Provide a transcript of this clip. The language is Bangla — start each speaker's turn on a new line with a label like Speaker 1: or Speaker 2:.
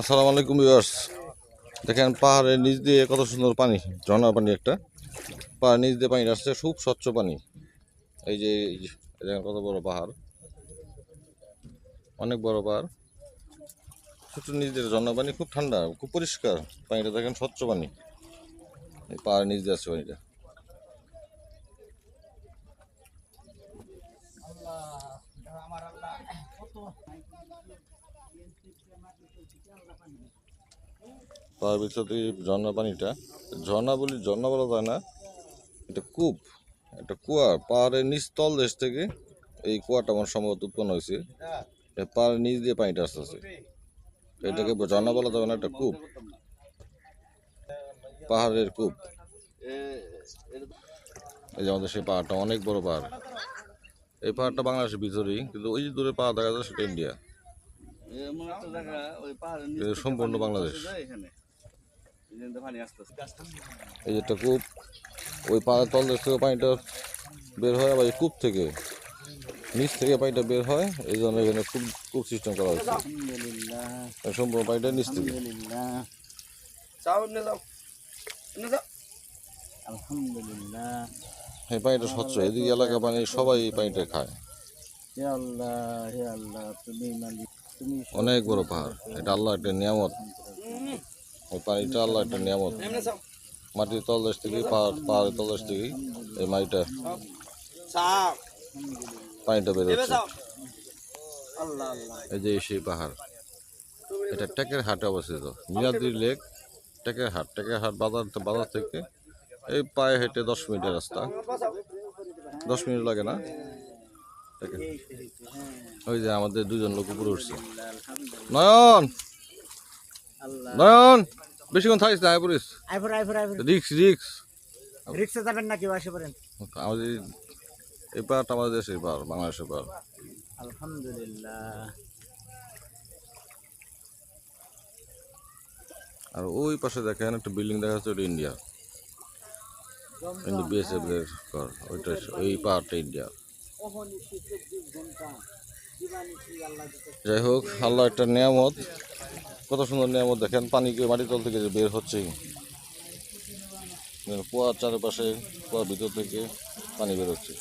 Speaker 1: আসসালামু আলাইকুম ভিউয়ার্স। দেখেন পাহাড়ের নিচ দিয়ে কত সুন্দর পানি, ঝর্ণার পানি একটা। পাহাড়ের নিচ দিয়ে পানি আসছে, খুব স্বচ্ছ পানি। এই যে দেখেন কত বড় পাহাড়। অনেক বড় পাহাড়। ছোট নিচ দিয়ে ঝর্ণার পানি, খুব ঠান্ডা, খুব পরিষ্কার। পানিটা দেখেন স্বচ্ছ পানি। এই পাহাড়ের নিচ দিয়ে আসছে পানিটা। তার ভিতরে ঝর্ণা পানিটা। ঝর্ণা বলি, ঝর্ণা বলা যায় না, এটা কূপ, একটা কুয়া পাহাড়ের নিচতল দেশ থেকে এই কুয়াটা আমার সম্ভবত উৎপন্ন হয়েছে। পাহাড়ের নিচ দিয়ে পানিটা আসতেছে। এটাকে ঝর্ণা বলা যাবে না একটা কূপ। পাহাড়ের কূপ। এই যে আমাদের সেই পাহাড়টা, অনেক বড় পাহাড়। এই পাহাড়টা বাংলাদেশের ভিতরেই, কিন্তু ওই যে দূরে পাহাড় দেখা যায় সেটা ইন্ডিয়া। সম্পূর্ণ বাংলাদেশ। এই যে একটা কূপ ওই পাহাড়ের তল দেশ থেকে পানিটা বের হয় আবার কূপ থেকে নিচ থেকে পানিটা বের হয় এই জন্য এখানে কূপ কূপ সিস্টেম করা হয়েছে। সম্পূর্ণ পানিটা নিচ থেকে।
Speaker 2: আলহামদুলিল্লাহ।
Speaker 1: এই পানিটা স্বচ্ছ এদিকে এলাকা পানি সবাই এই পানিটা খায়।
Speaker 2: হে আল্লাহ হে আল্লাহ তুমি মালিক তুমি
Speaker 1: অনেক বড় পাহাড়। এটা আল্লাহ একটা নিয়ামত। ওই পানিটা আল্লাহ একটা নিয়ামত। মাটির তল দেশ থেকে পাহাড় পাহাড়ের তল দেশ থেকে এই মাটিটা পানিটা বের
Speaker 2: এমনি আল্লাহ আল্লাহ।
Speaker 1: এই যে সেই পাহাড় এটা টেকের হাটে অবস্থিত। মিয়াদি লেক টেকের হাট। টেকের হাট বাজার বাজার থেকে এই পায়ে হেঁটে দশ মিনিটের রাস্তা। দশ মিনিট লাগে না? টেকের- ওই যে আমাদের দুজন লোক উপরে উঠছে। নয়ন! নয়ন! বেশিক্ষণ থাকিস না
Speaker 3: আইফোর
Speaker 1: রিক্স রিক্স।
Speaker 3: রিক্সা যাবেন নাকি আসে পড়েন?
Speaker 1: আমাদের এই পাহাড়টা আমাদের দেশের পাহাড় বাংলাদেশের পাহাড়।
Speaker 3: আলহামদুলিল্লাহ।
Speaker 1: আর ওই পাশে দেখেন একটা বিল্ডিং দেখা যাচ্ছে ওটা ইন্ডিয়া কিন্তু বিএসএফ এর ওইটা ওই পাহাড়টা ইন্ডিয়া যাই হোক, আল্লাহ একটা নিয়ামত। কত সুন্দর নিয়ামত দেখেন পানিকে মাটির তল থেকে যে বের হচ্ছে। কুয়ার চারপাশে কুয়ার ভিতর থেকে পানি বের হচ্ছে।